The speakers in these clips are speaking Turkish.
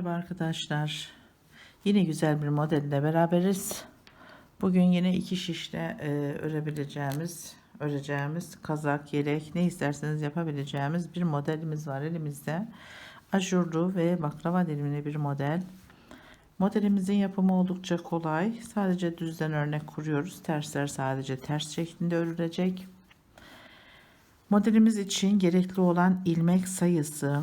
Merhaba arkadaşlar. Yine güzel bir modelle beraberiz. Bugün yine iki şişle e, örebileceğimiz, öreceğimiz kazak, yelek ne isterseniz yapabileceğimiz bir modelimiz var elimizde. Ajurlu ve baklava dilimli bir model. Modelimizin yapımı oldukça kolay. Sadece düzden örnek kuruyoruz. Tersler sadece ters şeklinde örülecek. Modelimiz için gerekli olan ilmek sayısı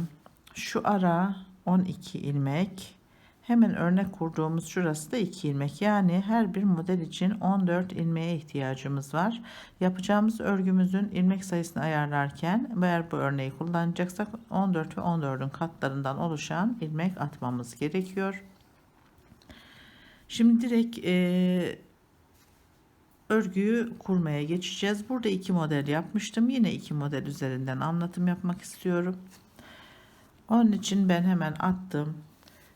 şu ara 12 ilmek. Hemen örnek kurduğumuz şurası da 2 ilmek. Yani her bir model için 14 ilmeğe ihtiyacımız var. Yapacağımız örgümüzün ilmek sayısını ayarlarken eğer bu örneği kullanacaksak 14 ve 14'ün katlarından oluşan ilmek atmamız gerekiyor. Şimdi direkt e, örgüyü kurmaya geçeceğiz. Burada iki model yapmıştım. Yine iki model üzerinden anlatım yapmak istiyorum. Onun için ben hemen attım.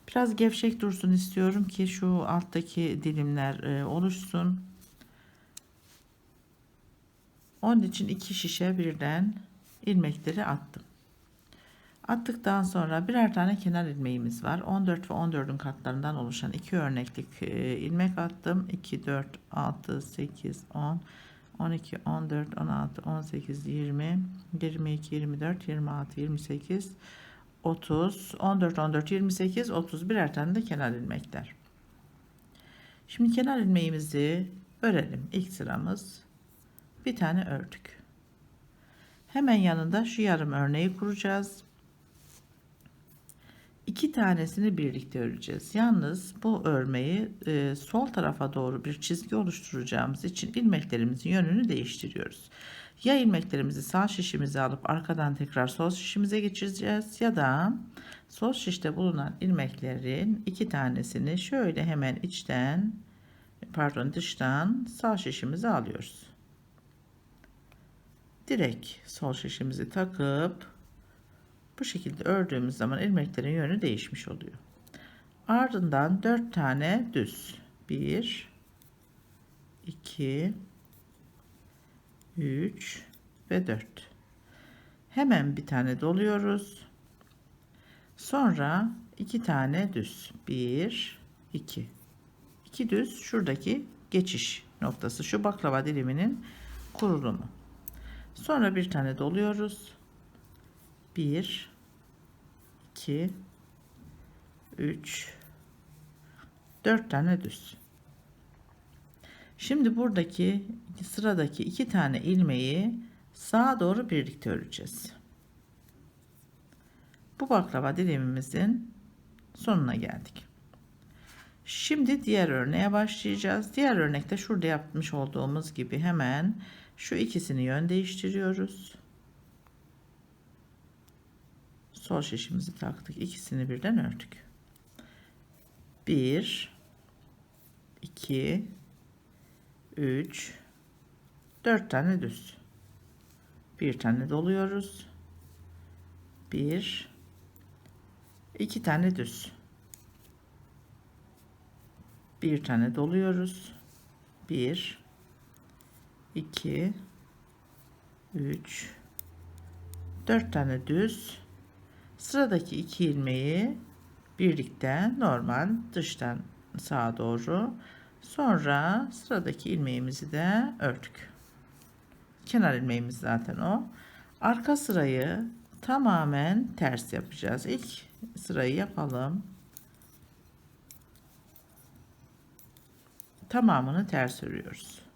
Biraz gevşek dursun istiyorum ki şu alttaki dilimler e, oluşsun. Onun için iki şişe birden ilmekleri attım. Attıktan sonra birer tane kenar ilmeğimiz var. 14 ve 14'ün katlarından oluşan iki örneklik e, ilmek attım. 2, 4, 6, 8, 10, 12, 14, 16, 18, 20, 22, 24, 26, 28, 30, 14, 14, 28, 30 birer tane de kenar ilmekler. Şimdi kenar ilmeğimizi örelim. İlk sıramız bir tane ördük. Hemen yanında şu yarım örneği kuracağız. İki tanesini birlikte öreceğiz. Yalnız bu örmeyi e, sol tarafa doğru bir çizgi oluşturacağımız için ilmeklerimizin yönünü değiştiriyoruz. Ya ilmeklerimizi sağ şişimize alıp arkadan tekrar sol şişimize geçireceğiz ya da sol şişte bulunan ilmeklerin iki tanesini şöyle hemen içten pardon dıştan sağ şişimize alıyoruz. Direkt sol şişimizi takıp bu şekilde ördüğümüz zaman ilmeklerin yönü değişmiş oluyor. Ardından 4 tane düz. 1 2 3 ve 4. Hemen bir tane doluyoruz. Sonra iki tane düz. 1 2 2 düz şuradaki geçiş noktası şu baklava diliminin kurulumu. Sonra bir tane doluyoruz. 1 2 3 4 tane düz. Şimdi buradaki sıradaki iki tane ilmeği sağa doğru birlikte öreceğiz. Bu baklava dilimimizin sonuna geldik. Şimdi diğer örneğe başlayacağız. Diğer örnekte şurada yapmış olduğumuz gibi hemen şu ikisini yön değiştiriyoruz. Sol şişimizi taktık. İkisini birden ördük. 1 2 3 4 tane düz. Bir tane doluyoruz. 1 2 tane düz. Bir tane doluyoruz. 1 2 3 4 tane düz Sıradaki iki ilmeği birlikte normal dıştan sağa doğru sonra sıradaki ilmeğimizi de ördük. Kenar ilmeğimiz zaten o. Arka sırayı tamamen ters yapacağız. İlk sırayı yapalım. Tamamını ters örüyoruz.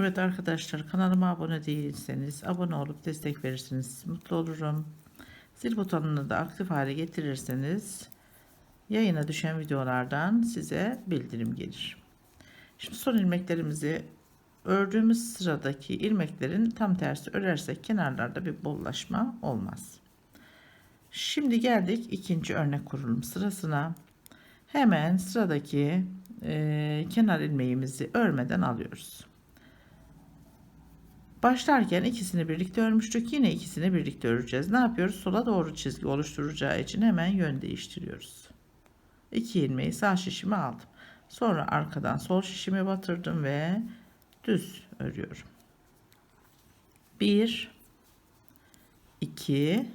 Evet arkadaşlar kanalıma abone değilseniz abone olup destek verirsiniz mutlu olurum. Zil butonunu da aktif hale getirirseniz yayına düşen videolardan size bildirim gelir. Şimdi son ilmeklerimizi ördüğümüz sıradaki ilmeklerin tam tersi örersek kenarlarda bir bollaşma olmaz. Şimdi geldik ikinci örnek kurulum sırasına. Hemen sıradaki e, kenar ilmeğimizi örmeden alıyoruz. Başlarken ikisini birlikte örmüştük. Yine ikisini birlikte öreceğiz. Ne yapıyoruz? Sola doğru çizgi oluşturacağı için hemen yön değiştiriyoruz. İki ilmeği sağ şişime aldım. Sonra arkadan sol şişimi batırdım ve düz örüyorum. 1 2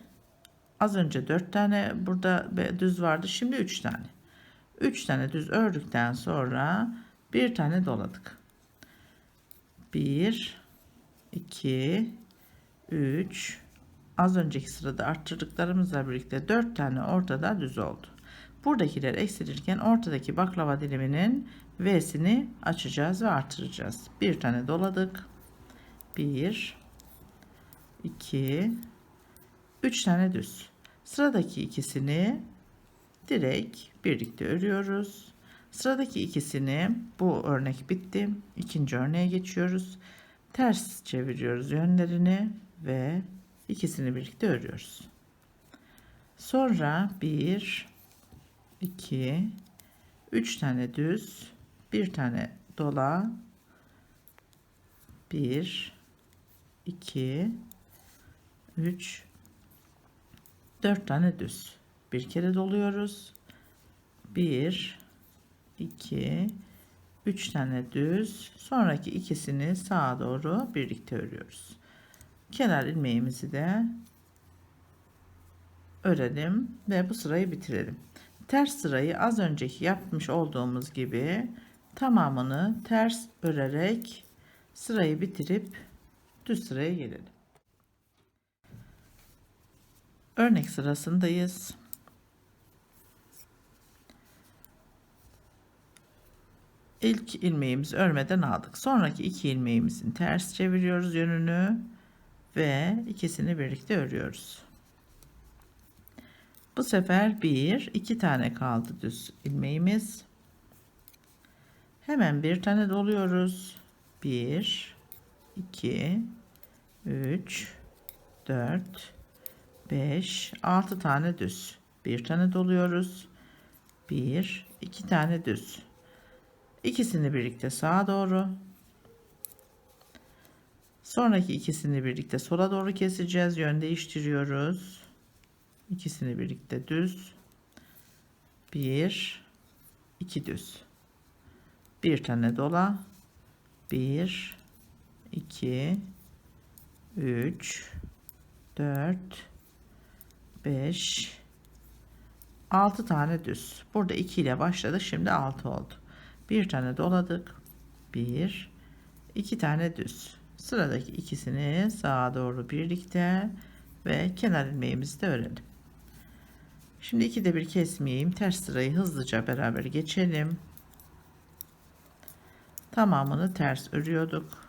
Az önce 4 tane burada düz vardı. Şimdi 3 tane. 3 tane düz ördükten sonra bir tane doladık. 1 2 3 Az önceki sırada arttırdıklarımızla birlikte 4 tane ortada düz oldu. Buradakiler eksilirken ortadaki baklava diliminin V'sini açacağız ve artıracağız. Bir tane doladık. 1 2 3 tane düz. Sıradaki ikisini direkt birlikte örüyoruz. Sıradaki ikisini bu örnek bitti. İkinci örneğe geçiyoruz. Ters çeviriyoruz yönlerini ve ikisini birlikte örüyoruz. Sonra 1 2 3 tane düz, bir tane dola 1 2 3 4 tane düz. Bir kere doluyoruz. 1 2 3 tane düz. Sonraki ikisini sağa doğru birlikte örüyoruz. Kenar ilmeğimizi de örelim ve bu sırayı bitirelim. Ters sırayı az önceki yapmış olduğumuz gibi tamamını ters örerek sırayı bitirip düz sıraya gelelim. Örnek sırasındayız. İlk ilmeğimizi örmeden aldık. Sonraki iki ilmeğimizin ters çeviriyoruz yönünü ve ikisini birlikte örüyoruz. Bu sefer bir, iki tane kaldı düz ilmeğimiz. Hemen bir tane doluyoruz. Bir, iki, üç, dört, beş, altı tane düz. Bir tane doluyoruz. Bir, iki tane düz. İkisini birlikte sağa doğru. Sonraki ikisini birlikte sola doğru keseceğiz. Yön değiştiriyoruz. İkisini birlikte düz. Bir, iki düz. Bir tane dola. Bir, iki, üç, dört, beş, altı tane düz. Burada iki ile başladık. Şimdi altı oldu. Bir tane doladık. Bir, iki tane düz. Sıradaki ikisini sağa doğru birlikte ve kenar ilmeğimizi de örelim. Şimdi iki de bir kesmeyeyim. Ters sırayı hızlıca beraber geçelim. Tamamını ters örüyorduk.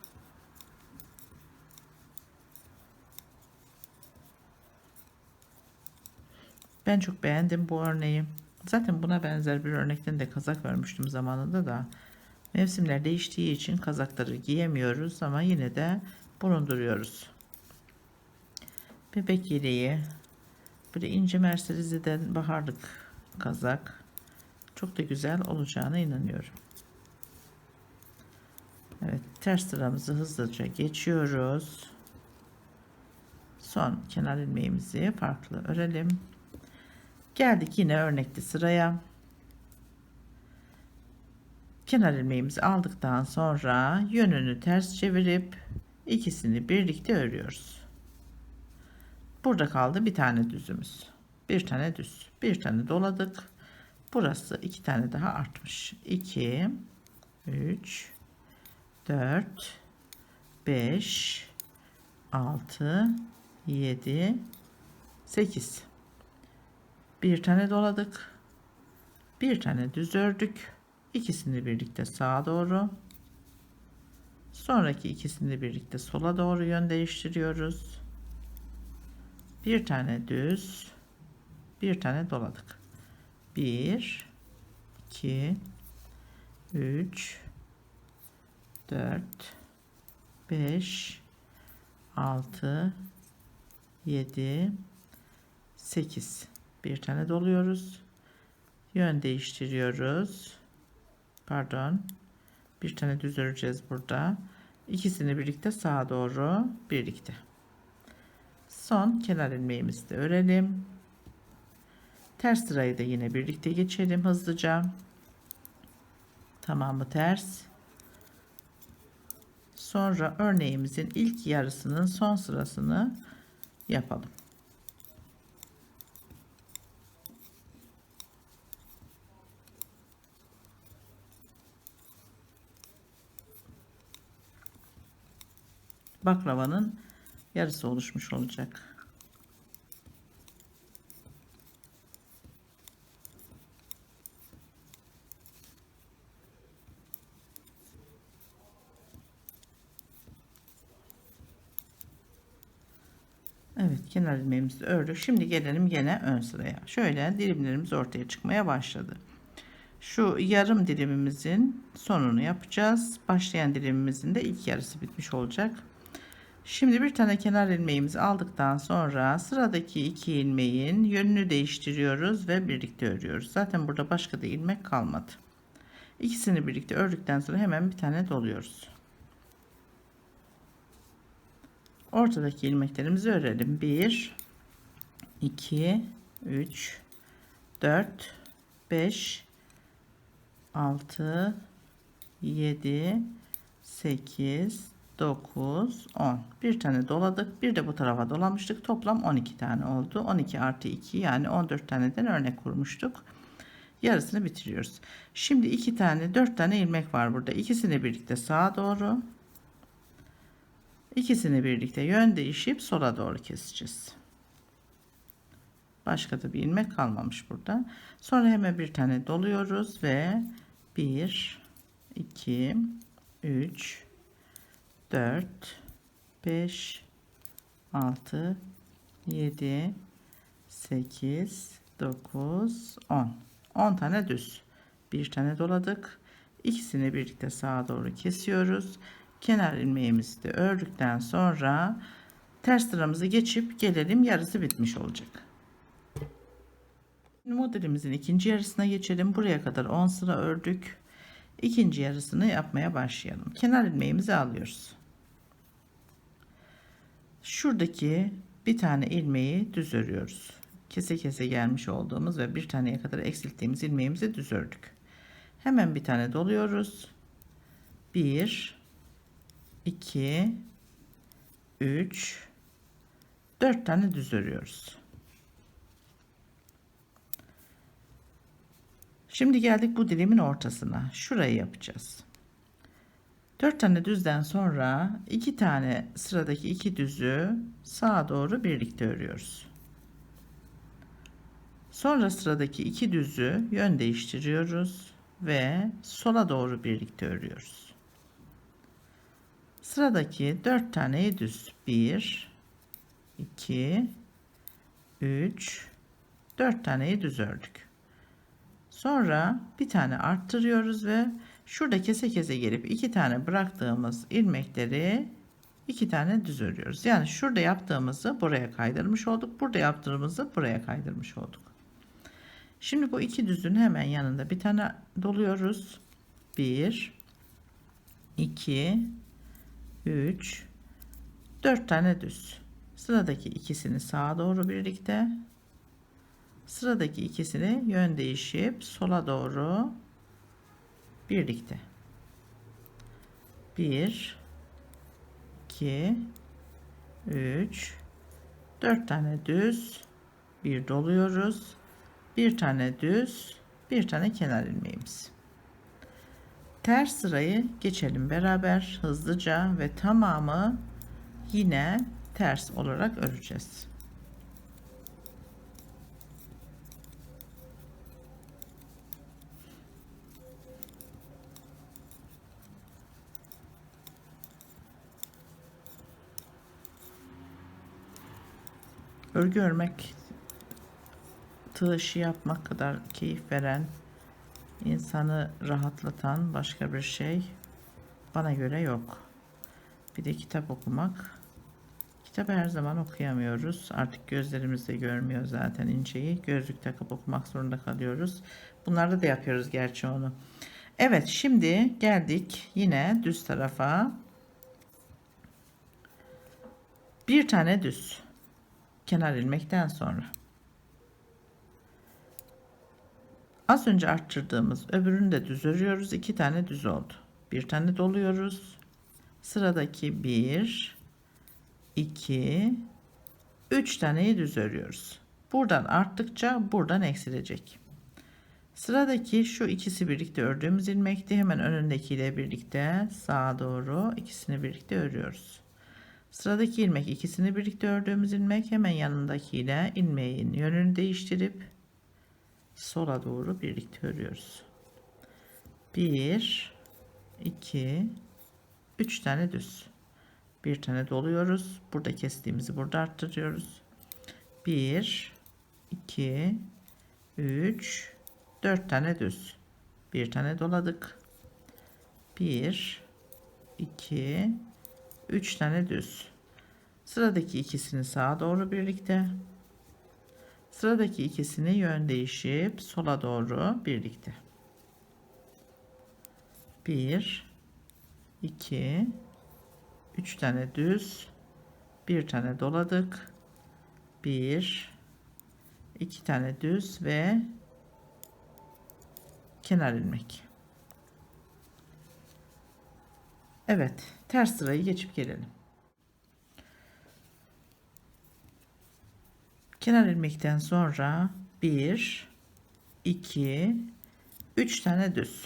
Ben çok beğendim bu örneği. Zaten buna benzer bir örnekten de kazak vermiştim zamanında da. Mevsimler değiştiği için kazakları giyemiyoruz ama yine de bulunduruyoruz. Bebek yeleği Böyle ince Mercedes'den baharlık kazak. Çok da güzel olacağına inanıyorum. Evet ters sıramızı hızlıca geçiyoruz. Son kenar ilmeğimizi farklı örelim. Geldik yine örnekli sıraya. Kenar ilmeğimizi aldıktan sonra yönünü ters çevirip ikisini birlikte örüyoruz. Burada kaldı bir tane düzümüz. Bir tane düz. Bir tane doladık. Burası iki tane daha artmış. 2 3 4 5 6 7 8 bir tane doladık. Bir tane düz ördük. İkisini birlikte sağa doğru. Sonraki ikisini birlikte sola doğru yön değiştiriyoruz bir tane düz bir tane doladık 1 2 3 4 5 6 7 8 bir tane doluyoruz yön değiştiriyoruz Pardon. Bir tane düz öreceğiz burada. İkisini birlikte sağa doğru birlikte. Son kenar ilmeğimizi de örelim. Ters sırayı da yine birlikte geçelim hızlıca. Tamamı ters. Sonra örneğimizin ilk yarısının son sırasını yapalım. Baklavanın yarısı oluşmuş olacak. Evet kenar ilmeğimizi ördük. Şimdi gelelim gene ön sıraya. Şöyle dilimlerimiz ortaya çıkmaya başladı. Şu yarım dilimimizin sonunu yapacağız. Başlayan dilimimizin de ilk yarısı bitmiş olacak. Şimdi bir tane kenar ilmeğimizi aldıktan sonra sıradaki iki ilmeğin yönünü değiştiriyoruz ve birlikte örüyoruz. Zaten burada başka da ilmek kalmadı. İkisini birlikte ördükten sonra hemen bir tane doluyoruz. Ortadaki ilmeklerimizi örelim. 1 2 3 4 5 6 7 8 9 10 bir tane doladık bir de bu tarafa dolamıştık. Toplam 12 tane oldu. 12 artı 2 yani 14 taneden örnek kurmuştuk. Yarısını bitiriyoruz. Şimdi iki tane 4 tane ilmek var burada. İkisini birlikte sağa doğru ikisini birlikte yön değişip sola doğru keseceğiz. Başka da bir ilmek kalmamış burada. Sonra hemen bir tane doluyoruz ve 1 2 3 4 5 6 7 8 9 10 10 tane düz. Bir tane doladık. İkisini birlikte sağa doğru kesiyoruz. Kenar ilmeğimizi de ördükten sonra ters sıramızı geçip gelelim yarısı bitmiş olacak. Modelimizin ikinci yarısına geçelim. Buraya kadar 10 sıra ördük. İkinci yarısını yapmaya başlayalım. Kenar ilmeğimizi alıyoruz şuradaki bir tane ilmeği düz örüyoruz. Kese kese gelmiş olduğumuz ve bir taneye kadar eksilttiğimiz ilmeğimizi düz ördük. Hemen bir tane doluyoruz. 1 2 3 4 tane düz örüyoruz. Şimdi geldik bu dilimin ortasına. Şurayı yapacağız. 4 tane düzden sonra 2 tane sıradaki iki düzü sağa doğru birlikte örüyoruz. Sonra sıradaki iki düzü yön değiştiriyoruz ve sola doğru birlikte örüyoruz. Sıradaki 4 taneyi düz 1 2 3 4 taneyi düz ördük. Sonra bir tane arttırıyoruz ve Şurada kese kese gelip iki tane bıraktığımız ilmekleri iki tane düz örüyoruz. Yani şurada yaptığımızı buraya kaydırmış olduk. Burada yaptığımızı buraya kaydırmış olduk. Şimdi bu iki düzün hemen yanında bir tane doluyoruz. 1 2 3 4 tane düz. Sıradaki ikisini sağa doğru birlikte sıradaki ikisini yön değişip sola doğru birlikte. 1 2 3 4 tane düz bir doluyoruz. Bir tane düz, bir tane kenar ilmeğimiz. Ters sırayı geçelim beraber hızlıca ve tamamı yine ters olarak öreceğiz. Örgü örmek tığ yapmak kadar keyif veren, insanı rahatlatan başka bir şey bana göre yok. Bir de kitap okumak. Kitabı her zaman okuyamıyoruz. Artık gözlerimiz de görmüyor zaten inceyi. Gözlük takıp okumak zorunda kalıyoruz. Bunlarda da yapıyoruz gerçi onu. Evet şimdi geldik yine düz tarafa. Bir tane düz. Kenar ilmekten sonra. Az önce arttırdığımız öbürünü de düz örüyoruz. İki tane düz oldu. Bir tane doluyoruz. Sıradaki bir, iki, üç taneyi düz örüyoruz. Buradan arttıkça buradan eksilecek. Sıradaki şu ikisi birlikte ördüğümüz ilmekti. Hemen önündekiyle birlikte sağa doğru ikisini birlikte örüyoruz. Sıradaki ilmek ikisini birlikte ördüğümüz ilmek hemen yanındakiyle ilmeğin yönünü değiştirip sola doğru birlikte örüyoruz. 1 2 3 tane düz. Bir tane doluyoruz. Burada kestiğimizi burada arttırıyoruz. 1 2 3 4 tane düz. Bir tane doladık. 1 2 3 tane düz. Sıradaki ikisini sağa doğru birlikte. Sıradaki ikisini yön değişip sola doğru birlikte. 1 2 3 tane düz, bir tane doladık. 1 2 tane düz ve kenar ilmek. Evet, ters sırayı geçip gelelim. Kenar ilmekten sonra 1 2 3 tane düz.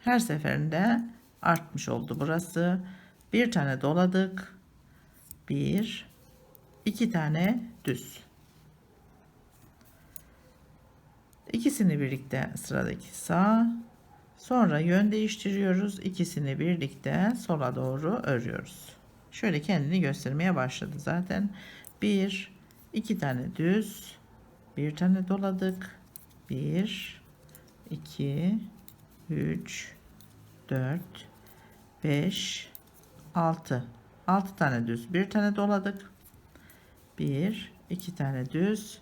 Her seferinde artmış oldu burası. Bir tane doladık. 1 2 tane düz. İkisini birlikte sıradaki sağ, sonra yön değiştiriyoruz. İkisini birlikte sola doğru örüyoruz. Şöyle kendini göstermeye başladı zaten. 1 2 tane düz, bir tane doladık. 1 2 3 4 5 6 6 tane düz, bir tane doladık. 1 2 tane düz,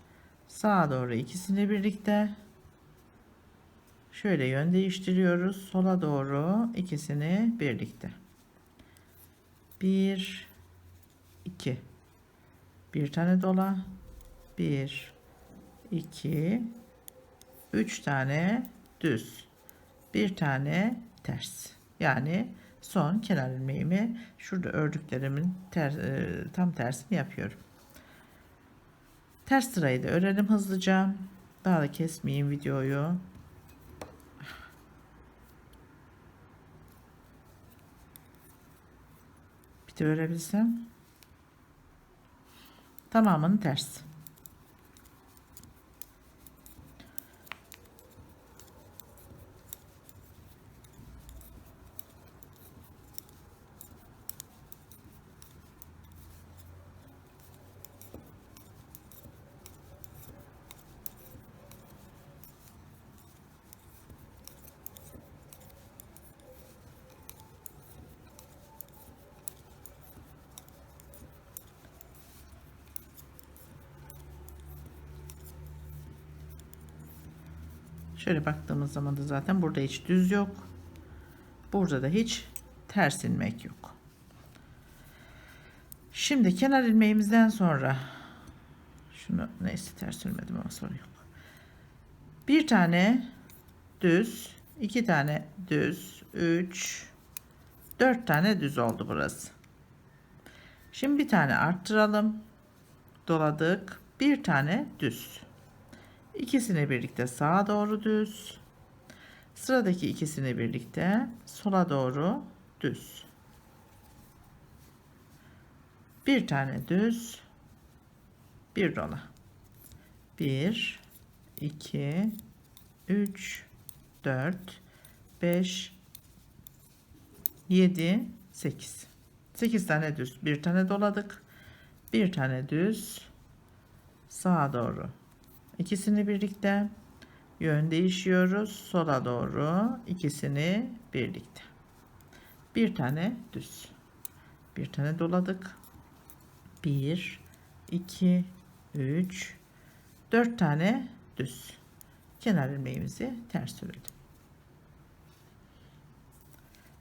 sağa doğru ikisini birlikte şöyle yön değiştiriyoruz. Sola doğru ikisini birlikte. 1 2 bir tane dola. 1 2 3 tane düz. Bir tane ters. Yani son kenar ilmeğimi şurada ördüklerimin ter, e, tam tersini yapıyorum. Ters sırayı da örelim hızlıca. Daha da kesmeyeyim videoyu. De örebilsem. Tamamını ters. Şöyle baktığımız zaman da zaten burada hiç düz yok. Burada da hiç ters ilmek yok. Şimdi kenar ilmeğimizden sonra şunu neyse ters örmedim ama sorun yok. Bir tane düz, iki tane düz, üç, dört tane düz oldu burası. Şimdi bir tane arttıralım. Doladık. Bir tane düz. İkisini birlikte sağa doğru düz. Sıradaki ikisini birlikte sola doğru düz. Bir tane düz. Bir dola. Bir, iki, üç, dört, beş, yedi, sekiz. Sekiz tane düz. Bir tane doladık. Bir tane düz. Sağa doğru İkisini birlikte yön değişiyoruz. Sola doğru ikisini birlikte. Bir tane düz. Bir tane doladık. Bir, iki, üç, dört tane düz. Kenar ilmeğimizi ters örelim.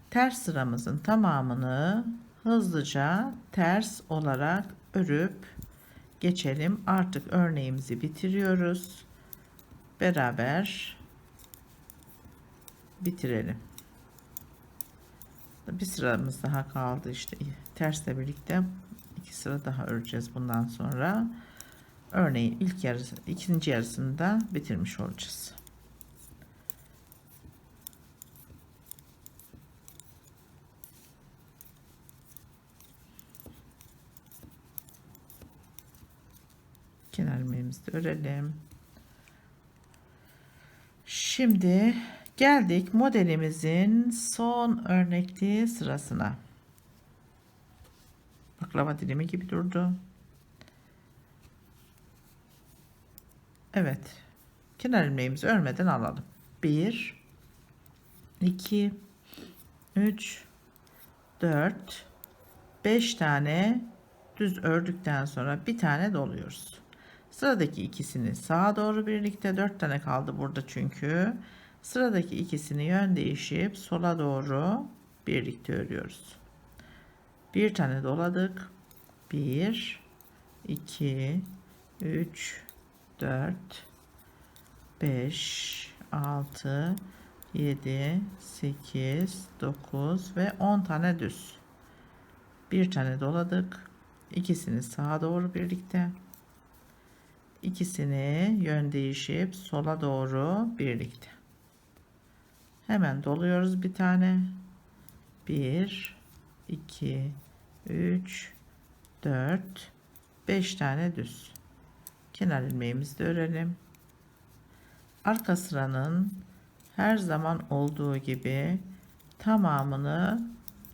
ters sıramızın tamamını hızlıca ters olarak örüp geçelim. Artık örneğimizi bitiriyoruz. Beraber bitirelim. Bir sıramız daha kaldı işte tersle birlikte iki sıra daha öreceğiz bundan sonra. Örneğin ilk yarısı, ikinci yarısını da bitirmiş olacağız. Kenar örelim. Şimdi geldik modelimizin son örnekli sırasına. Baklava dilimi gibi durdu. Evet. Kenar ilmeğimizi örmeden alalım. 1 2 3 4 5 tane düz ördükten sonra bir tane doluyoruz. Sıradaki ikisini sağa doğru birlikte 4 tane kaldı burada çünkü. Sıradaki ikisini yön değişip sola doğru birlikte örüyoruz. Bir tane doladık. 1 2 3 4 5 6 7 8 9 ve 10 tane düz. Bir tane doladık. İkisini sağa doğru birlikte. İkisini yön değişip sola doğru birlikte. Hemen doluyoruz bir tane. 1 2 3 4 5 tane düz kenar ilmeğimizi de örelim arka sıranın her zaman olduğu gibi tamamını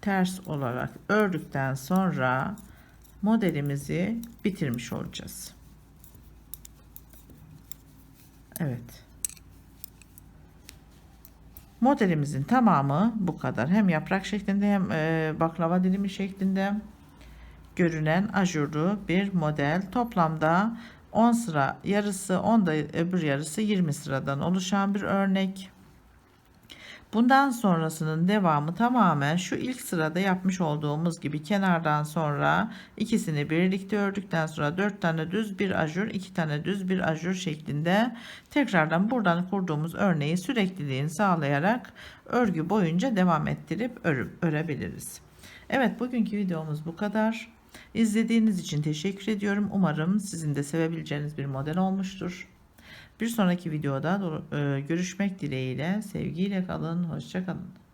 ters olarak ördükten sonra modelimizi bitirmiş olacağız Evet Modelimizin tamamı bu kadar. Hem yaprak şeklinde hem e, baklava dilimi şeklinde görünen ajurlu bir model. Toplamda 10 sıra yarısı 10 da öbür yarısı 20 sıradan oluşan bir örnek. Bundan sonrasının devamı tamamen şu ilk sırada yapmış olduğumuz gibi kenardan sonra ikisini birlikte ördükten sonra 4 tane düz bir ajur 2 tane düz bir ajur şeklinde tekrardan buradan kurduğumuz örneği sürekliliğini sağlayarak örgü boyunca devam ettirip örüp örebiliriz. Evet bugünkü videomuz bu kadar. İzlediğiniz için teşekkür ediyorum. Umarım sizin de sevebileceğiniz bir model olmuştur. Bir sonraki videoda e, görüşmek dileğiyle sevgiyle kalın. Hoşçakalın.